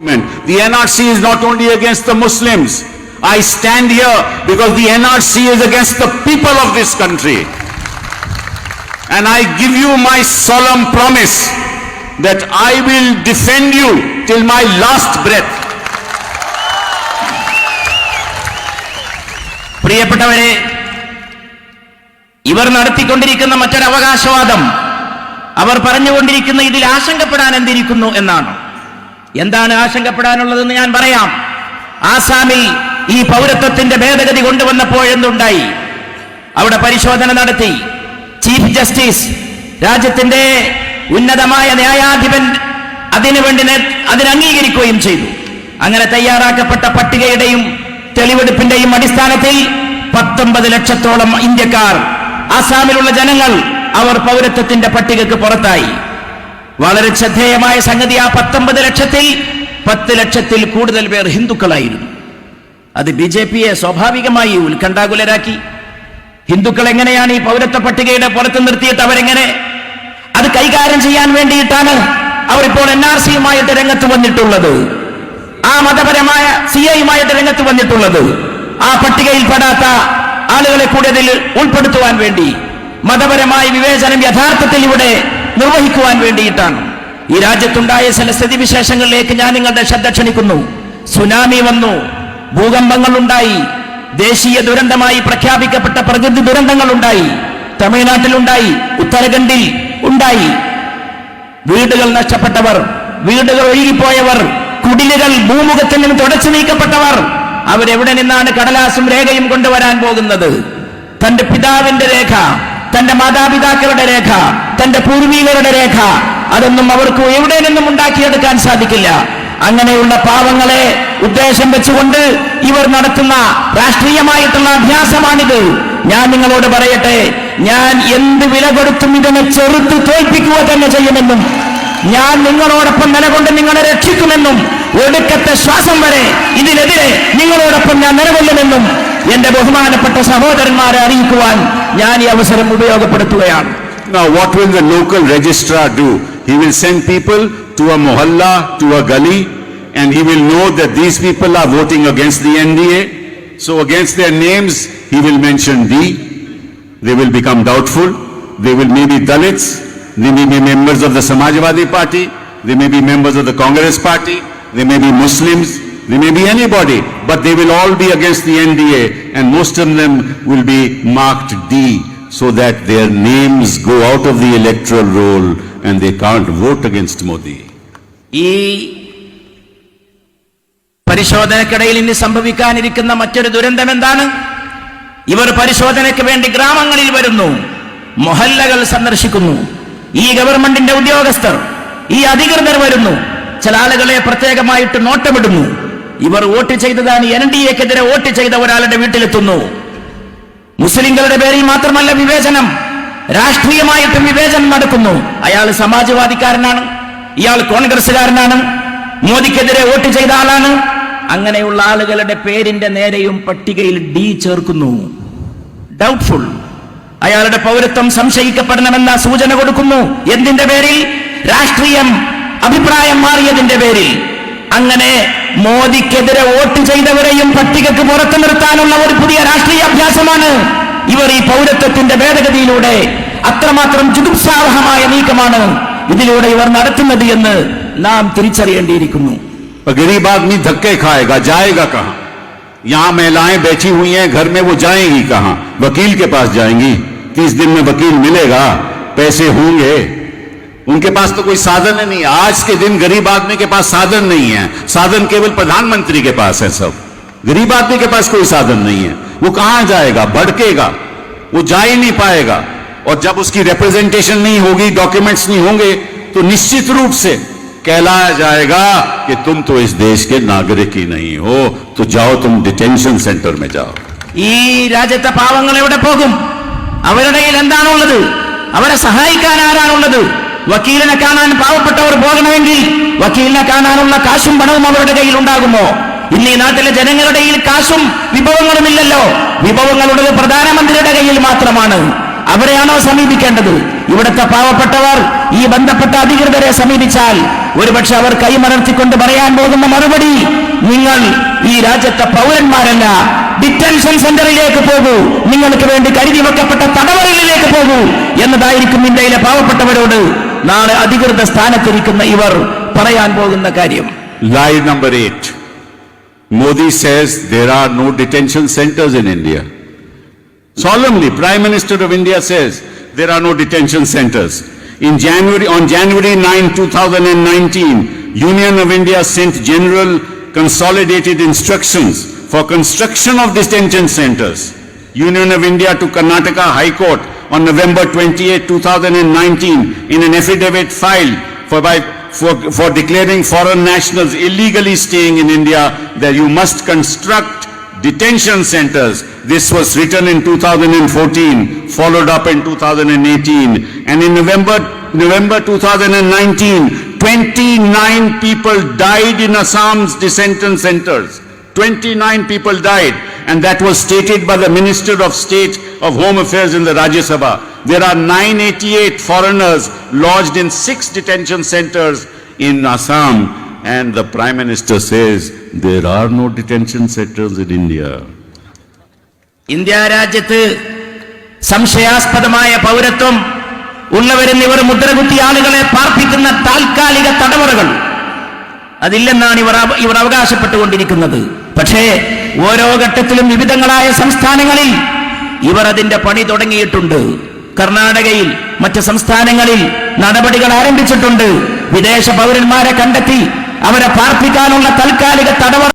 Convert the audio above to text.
The NRC is not only against the Muslims. I stand here because the NRC is against the people of this country. And I give you my solemn promise that I will defend you till my last breath. പ്രിയപ്പെട്ടവരെ ഇവർ നടത്തിക്കൊണ്ടിരിക്കുന്ന മറ്റൊരു അവകാശവാദം അവർ പറഞ്ഞുകൊണ്ടിരിക്കുന്ന ഇതിൽ ആശങ്കപ്പെടാൻ എന്തിരിക്കുന്നു എന്നാണ് എന്താണ് ആശങ്കപ്പെടാനുള്ളതെന്ന് ഞാൻ പറയാം. ആസാമിൽ ഈ പൗരത്വത്തിന്റെ ഭേദഗതി കൊണ്ടുവന്നപ്പോഴെന്തുണ്ടായി അവിടെ പരിശോധന നടത്തി. ചീഫ് ജസ്റ്റിസ് രാജ്യത്തിന്റെ ഉന്നതമായ ന്യായാധിപൻ അതിനുവേണ്ടി അതിനംഗീകരിക്കുകയും ചെയ്തു. അങ്ങനെ തയ്യാറാക്കപ്പെട്ട പട്ടികയുടെയും തെളിവെടുപ്പിന്റെയും അടിസ്ഥാനത്തിൽ പത്തൊമ്പത് ലക്ഷത്തോളം ഇന്ത്യക്കാർ ആസാമിലുള്ള ജനങ്ങൾ അവർ പൗരത്വത്തിന്റെ പട്ടികക്ക് പുറത്തായി. വളരെ ശ്രദ്ധേയമായ സംഗതി ആ പത്തൊമ്പത് ലക്ഷത്തിൽ പത്ത് ലക്ഷത്തിൽ കൂടുതൽ പേർ ഹിന്ദുക്കളായിരുന്നു. അത് ബി ജെ പിയെ സ്വാഭാവികമായി ഉത്കണ്ഠാകുലരാക്കി. ഹിന്ദുക്കൾ എങ്ങനെയാണ് ഈ പൗരത്വ പട്ടികയുടെ പുറത്ത് നിർത്തിയിട്ട് അവരെങ്ങനെ അത് കൈകാര്യം ചെയ്യാൻ വേണ്ടിയിട്ടാണ് അവരിപ്പോൾ എൻ ആർ സിയുമായിട്ട് രംഗത്ത് വന്നിട്ടുള്ളത്. ആ മതപരമായ സി ഐയുമായിട്ട് രംഗത്ത് വന്നിട്ടുള്ളത്. ആ പട്ടികയിൽ പെടാത്ത ആളുകളെ കൂടി അതിൽ ഉൾപ്പെടുത്തുവാൻ വേണ്ടി മതപരമായ വിവേചനം യഥാർത്ഥത്തിൽ ഇവിടെ നിർവഹിക്കുവാൻ വേണ്ടിയിട്ടാണ്. ഈ രാജ്യത്തുണ്ടായ ചില സ്ഥിതിവിശേഷങ്ങളിലേക്ക് ഞാൻ നിങ്ങളുടെ ശ്രദ്ധ ക്ഷണിക്കുന്നു. സുനാമി വന്നു. ഭൂകമ്പങ്ങൾ ഉണ്ടായി ദേശീയ ദുരന്തമായി പ്രഖ്യാപിക്കപ്പെട്ട പ്രകൃതി ദുരന്തങ്ങൾ ഉണ്ടായി തമിഴ്നാട്ടിലുണ്ടായി. ഉത്തരാഖണ്ഡിൽ ഉണ്ടായി. വീടുകൾ നഷ്ടപ്പെട്ടവർ വീടുകൾ ഒഴുകിപ്പോയവർ കുടിലുകൾ ഭൂമുഖത്തിൽ നിന്ന് തുടച്ചു നീക്കപ്പെട്ടവർ അവരെവിടെ നിന്നാണ് കടലാസും രേഖയും കൊണ്ടുവരാൻ പോകുന്നത്? തന്റെ പിതാവിന്റെ രേഖ. തന്റെ മാതാപിതാക്കളുടെ രേഖ തന്റെ പൂർവീകരുടെ രേഖ അതൊന്നും അവർക്ക് എവിടെ നിന്നും ഉണ്ടാക്കിയെടുക്കാൻ സാധിക്കില്ല. അങ്ങനെയുള്ള പാവങ്ങളെ ഉദ്ദേശം വെച്ചുകൊണ്ട് ഇവർ നടത്തുന്ന രാഷ്ട്രീയമായിട്ടുള്ള അഭ്യാസമാണിത്. ഞാൻ നിങ്ങളോട് പറയട്ടെ ഞാൻ എന്ത് വില കൊടുത്തും ഇതിനെ ചെറുത്ത് തോൽപ്പിക്കുക തന്നെ ചെയ്യുമെന്നും ഞാൻ നിങ്ങളോടൊപ്പം നിലകൊണ്ട് നിങ്ങളെ രക്ഷിക്കുമെന്നും ഒടുക്കത്തെ ശ്വാസം വരെ ഇതിനെതിരെ നിങ്ങളോടൊപ്പം ഞാൻ നിലകൊള്ളുമെന്നും എന്റെ ബഹുമാനപ്പെട്ട സഹോദരന്മാരെ അറിയിക്കുവാൻ ഞാൻ ഈ അവസരം ഉപയോഗപ്പെടുത്തുകയാണ് Now, what will the local registrar do? He will send people to a mohalla, to a gully, and he will know that these people are voting against the NDA. So against their names, he will mention D. They will become doubtful. They will maybe Dalits. They may be members of the Samajwadi Party. They may be members of the Congress Party. They may be Muslims. They may be anybody. But they will all be against the NDA and most of them will be marked D so that their names go out of the electoral roll and they can't vote against Modi. ഈ പരിശോധനക്കിടയിൽ ഇനി സംഭവിക്കാനിരിക്കുന്ന മറ്റൊരു ദുരന്തം എന്താണ് ഇവർ പരിശോധനയ്ക്ക് വേണ്ടി ഗ്രാമങ്ങളിൽ വരുന്നു മൊഹല്ലകൾ സന്ദർശിക്കുന്നു ഈ ഗവൺമെന്റിന്റെ ഉദ്യോഗസ്ഥർ ഈ അധികൃതർ വരുന്നു ചില ആളുകളെ പ്രത്യേകമായിട്ട് നോട്ടമിടുന്നു ഇവർ വോട്ട് ചെയ്തതാണ് എൻ ഡി എക്കെതിരെ വോട്ട് ചെയ്ത ഒരാളുടെ വീട്ടിലെത്തുന്നു. മുസ്ലിങ്ങളുടെ പേരിൽ മാത്രമല്ല വിവേചനം. രാഷ്ട്രീയമായിട്ടും വിവേചനം നടക്കുന്നു. അയാൾ സമാജ്വാദിക്കാരനാണ്. ഇയാൾ കോൺഗ്രസ്സുകാരനാണ്. മോദിക്കെതിരെ വോട്ട് ചെയ്ത ആളാണ്. അങ്ങനെയുള്ള ആളുകളുടെ പേരിന്റെ നേരെയും പട്ടികയിൽ ഡി ചേർക്കുന്നു. ഡൗട്ട്ഫുൾ അയാളുടെ പൗരത്വം സംശയിക്കപ്പെടണമെന്ന സൂചന കൊടുക്കുന്നു. എന്തിന്റെ പേരിൽ? രാഷ്ട്രീയം അഭിപ്രായം മാറിയതിന്റെ പേരിൽ. അങ്ങനെ മോദിക്കെതിരെ വോട്ട് ചെയ്തവരെയും പട്ടികക്ക് പുറത്തു നിർത്താനുള്ള ഒരു പുതിയ രാഷ്ട്രീയ അഭ്യാസമാണ് ഇവർ ഈ പൗരത്വത്തിന്റെ ഭേദഗതിയിലൂടെ അത്രമാത്രം ജുഗുപ്സാവഹമായ നീക്കമാണ് ഇതിലൂടെ ഇവർ നടത്തുന്നത് എന്ന് നാം തിരിച്ചറിയേണ്ടിയിരിക്കുന്നു और गरीब आदमी धक्के खाएगा जाएगा कहां यहां महिलाएं बैठी हुई हैं घर में वो जाएंगी कहां वकील के पास जाएंगी तीस दिन में वकील मिलेगा पैसे होंगे उनके पास तो कोई साधन ही नहीं है। आज के दिन गरीब आदमी के पास साधन नहीं है साधन केवल प्रधानमंत्री के पास है सब गरीब आदमी के पास कोई साधन नहीं है वो कहां जाएगा भड़केगा वो जा ही नहीं पाएगा और जब उसकी रिप्रेजेंटेशन नहीं होगी डॉक्यूमेंट्स नहीं होंगे तो निश्चित रूप से कहलाया जाएगा कि तुम तो इस देश के नागरिक ही नहीं हो तो जाओ तुम डिटेंशन सेंटर में जाओ ഈ രാജ്യത്തെ പാവങ്ങൾ എവിടെ പോകും അവരുടെ കയ്യിൽ എന്താണുള്ളത് അവരെ സഹായിക്കാൻ ആരാണുള്ളത് വക്കീലിനെ കാണാൻ പാവപ്പെട്ടവർ പോകണമെങ്കിൽ വക്കീലിനെ കാണാനുള്ള കാശും പണവും അവരുടെ കയ്യിൽ ഉണ്ടാകുമോ? ഇന്ന് ഈ നാട്ടിലെ ജനങ്ങളുടെ കയ്യിൽ കാശും വിഭവങ്ങളുമില്ലല്ലോ വിഭവങ്ങളുള്ളത് പ്രധാനമന്ത്രിയുടെ കയ്യിൽ മാത്രമാണ്. അവരെയാണോ സമീപിക്കേണ്ടത്? ഇവിടുത്തെ പാവപ്പെട്ടവർ ഈ ബന്ധപ്പെട്ട അധികൃതരെ സമീപിച്ചാൽ ഒരുപക്ഷെ അവർ കൈമലർത്തിക്കൊണ്ട് പറയാൻ പോകുന്ന മറുപടി നിങ്ങൾ ഈ രാജ്യത്തെ പൗരന്മാരല്ല. ഡിറ്റൻഷൻ സെന്ററിലേക്ക് പോകൂ. നിങ്ങൾക്ക് വേണ്ടി കരുതി വെക്കപ്പെട്ട തടവറകളിലേക്ക് പോകൂ. എന്നതായിരിക്കും ഇന്ത്യയിലെ പാവപ്പെട്ടവരോട് നാളെ അധികൃത സ്ഥാനത്തിരിക്കുന്ന ഇവർ പറയാൻ പോകുന്ന കാര്യം Lie number eight. Modi says there are no detention centers in India. Solemnly, Prime Minister of India says there are no detention centers. In January, on January 9, 2019, Union of India sent general consolidated instructions for construction of detention centers. Union of India to Karnataka High Court on November 28, 2019 in an affidavit filed for by for, for declaring foreign nationals illegally staying in India that you must construct detention centers. This was written in 2014, followed up in 2018. And in November, November 2019, 29 people died in Assam's detention centers. 29 people died, and that was stated by the Minister of State of Home Affairs in the Rajya Sabha. There are 988 foreigners lodged in six detention centers in Assam, and the Prime Minister says there are no detention centers in India. India രാജ്യത്ത് സംശയാസ്പദമായ പൗരത്വം ഉള്ളവരെന്ന് ഇവർ മുദ്രകുത്തിയ ആളുകളെ പാർപ്പിക്കുന്ന താൽക്കാലിക തടവറകൾ അതില്ലെന്നാണ് ഇവർ അവ- ഇവർ അവകാശപ്പെട്ടുകൊണ്ടിരിക്കുന്നത് പക്ഷേ ഓരോ ഘട്ടത്തിലും വിവിധങ്ങളായ സംസ്ഥാനങ്ങളിൽ ഇവർ അതിന്റെ പണി തുടങ്ങിയിട്ടുണ്ട്. കർണാടകയിൽ മറ്റ് സംസ്ഥാനങ്ങളിൽ നടപടികൾ ആരംഭിച്ചിട്ടുണ്ട്. വിദേശ പൗരന്മാരെ കണ്ടെത്തി അവരെ പാർപ്പിക്കാനുള്ള താൽക്കാലിക തടവറ